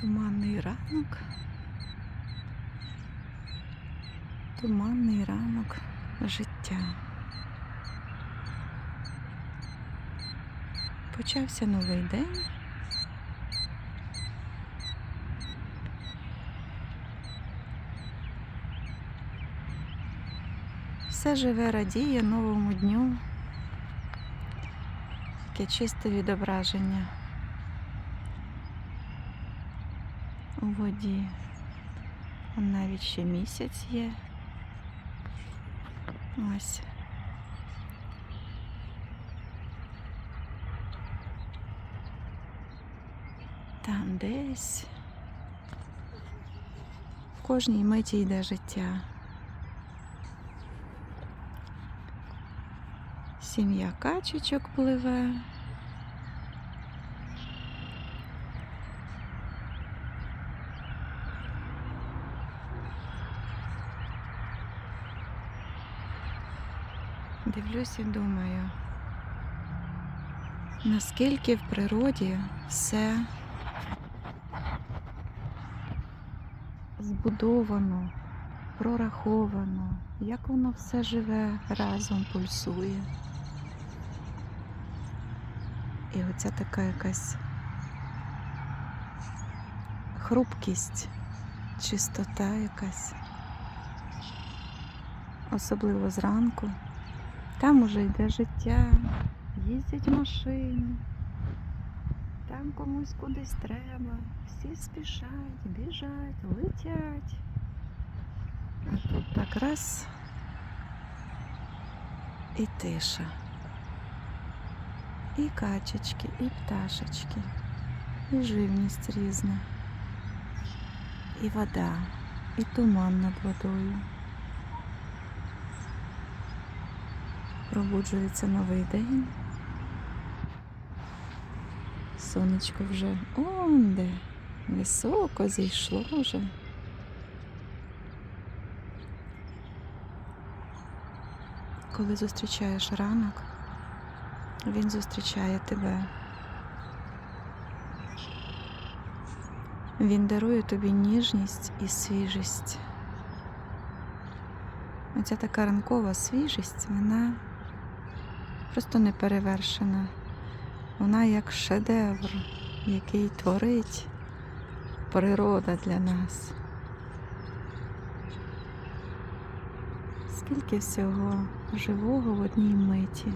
Туманний ранок. Туманний ранок життя. Почався новий день. Все живе, радіє новому дню. Таке чисте відображення у воді. Навіть ще місяць є. Ось. Там десь. В кожній миті йде життя. Сім'я качечок пливе. Дивлюсь і думаю, наскільки в природі все збудовано, прораховано, як воно все живе, разом пульсує. І оця така якась хрупкість, чистота якась, особливо зранку. Там уже йде життя, їздять машини, там комусь кудись треба, всі спішать, біжать, летять. А тут так раз. І тиша. І качечки, і пташечки, і живність різна, і вода, і туман над водою. Пробуджується новий день. Сонечко вже он де, високо зійшло вже. Коли зустрічаєш ранок, він зустрічає тебе. Він дарує тобі ніжність і свіжість. Оця така ранкова свіжість, вона просто неперевершена. Вона як шедевр, який творить природа для нас. Скільки всього живого в одній миті.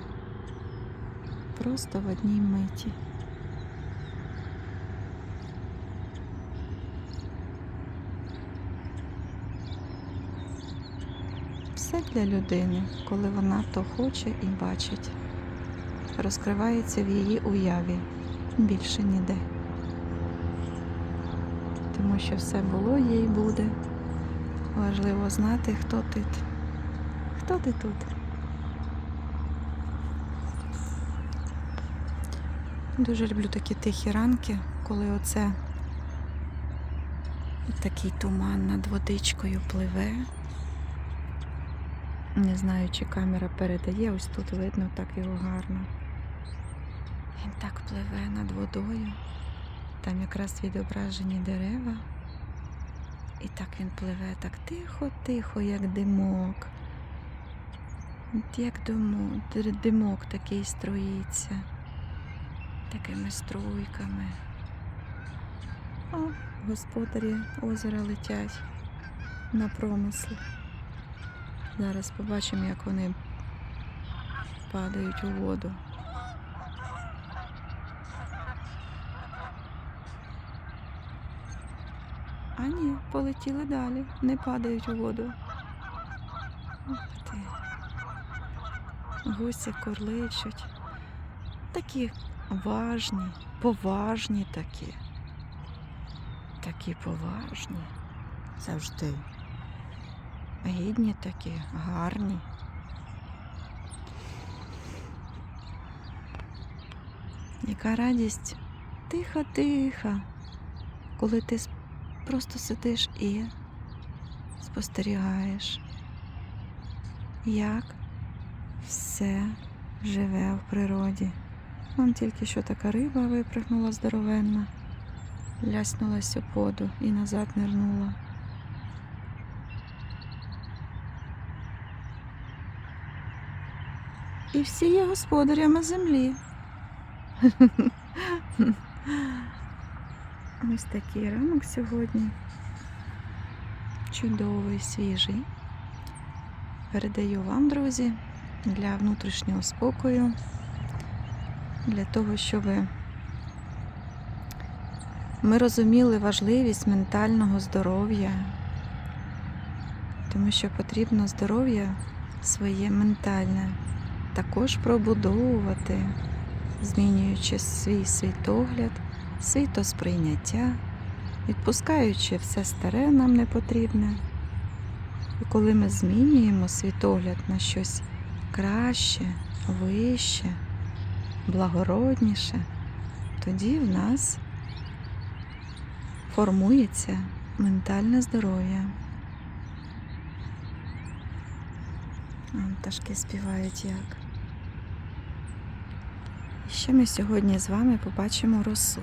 Просто в одній миті. Все для людини, коли вона то хоче і бачить, розкривається в її уяві більше ніде. Тому що все було, є і буде. Важливо знати, хто ти. Хто ти тут? Дуже люблю такі тихі ранки, коли оце такий туман над водичкою пливе. Не знаю, чи камера передає, ось тут видно так його гарно. Він так пливе над водою. Там якраз відображені дерева. І так він пливе так тихо-тихо, як димок. Як димок, димок такий струїться такими струйками. О, господарі озера летять на промисли. Зараз побачимо, як вони падають у воду. А ні, полетіли далі, не падають у воду. Ух ти. Гуси корличуть. Такі важні, поважні такі. Такі поважні. Завжди. Гідні такі, гарні. Яка радість тихо-тихо, коли ти просто сидиш і спостерігаєш, як все живе в природі. Вон тільки що така риба випрыгнула здоровенна. ляснулась у воду і назад нирнула. І всі є господарями землі. Ось такий ранок сьогодні. Чудовий, свіжий. Передаю вам, друзі, для внутрішнього спокою, для того, щоб ми розуміли важливість ментального здоров'я, тому що потрібно здоров'я своє ментальне також пробудовувати, змінюючи свій світогляд, світосприйняття, відпускаючи все старе нам не потрібне. І коли ми змінюємо світогляд на щось краще, вище, благородніше, тоді в нас формується ментальне здоров'я. Пташки співають як. Ще ми сьогодні з вами побачимо росу.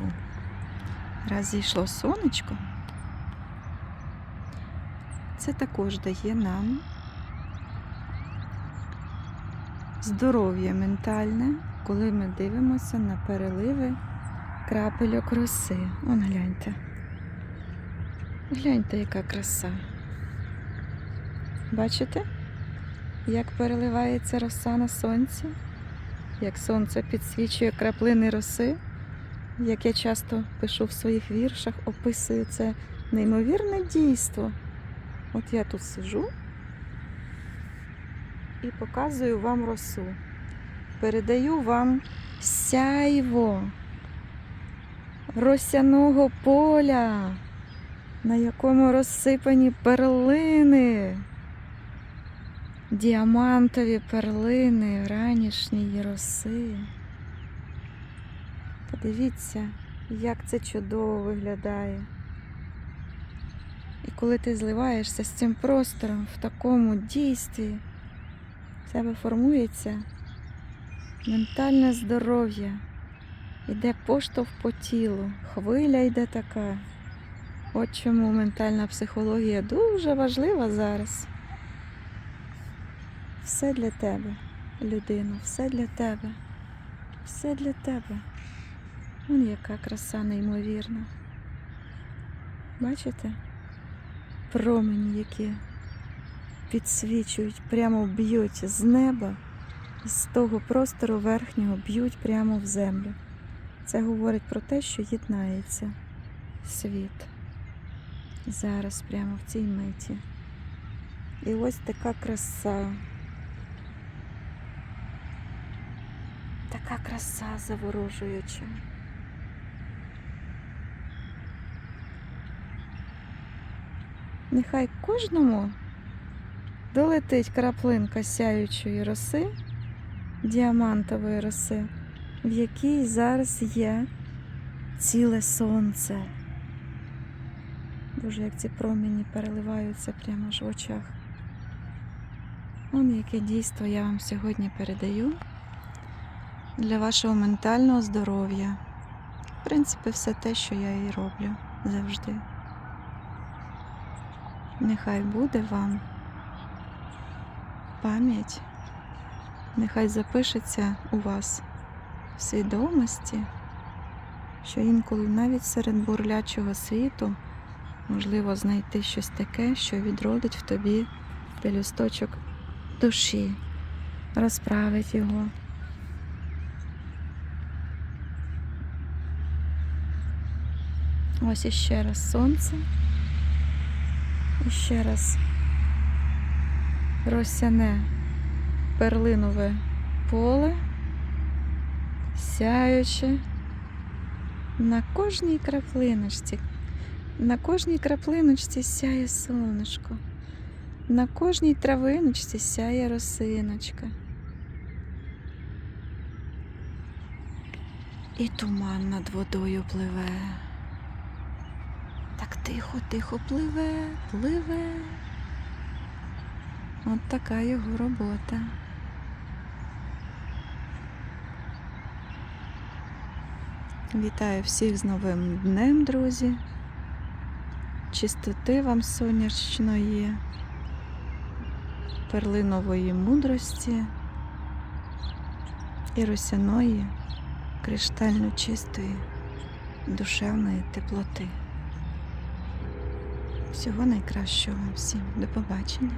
Раз зійшло сонечко, це також дає нам здоров'я ментальне, коли ми дивимося на переливи крапельок роси. Вон гляньте. Гляньте, яка краса. Бачите, як переливається роса на сонці? Як сонце підсвічує краплини роси? Як я часто пишу в своїх віршах, описую це неймовірне дійство. От я тут сижу і показую вам росу. Передаю вам сяйво росяного поля, на якому розсипані перлини, діамантові перлини ранішньої роси. Подивіться, як це чудово виглядає. І коли ти зливаєшся з цим простором в такому дійстві, в тебе формується ментальне здоров'я, іде поштовх по тілу, хвиля йде така. От чому ментальна психологія дуже важлива зараз. Все для тебе, людина, все для тебе, все для тебе. Вон яка краса неймовірна. Бачите? Промені, які підсвічують, прямо б'ють з неба, з того простору верхнього б'ють прямо в землю. Це говорить про те, що єднається світ зараз, прямо в цій миті. І ось така краса. Така краса заворожуюча. Нехай кожному долетить краплинка сяючої роси, діамантової роси, в якій зараз є ціле сонце. Боже, як ці промені переливаються прямо ж в очах. Вон яке дійство я вам сьогодні передаю для вашого ментального здоров'я. В принципі, все те, що я і роблю завжди. Нехай буде вам пам'ять, нехай запишеться у вас в свідомості, що інколи навіть серед бурлячого світу можливо знайти щось таке, що відродить в тобі пелюсточок душі, розправить його. Ось іще раз сонце. І ще раз росяне перлинове поле, сяюче на кожній краплиночці. На кожній краплиночці сяє сонечко, на кожній травиночці сяє росиночка. І туман над водою пливе. Так тихо, тихо пливе, пливе. От така його робота. Вітаю всіх з новим днем, друзі. Чистоти вам сонячної, перлинової мудрості і росяної, криштально чистої, душевної теплоти. Всього найкращого всім. До побачення.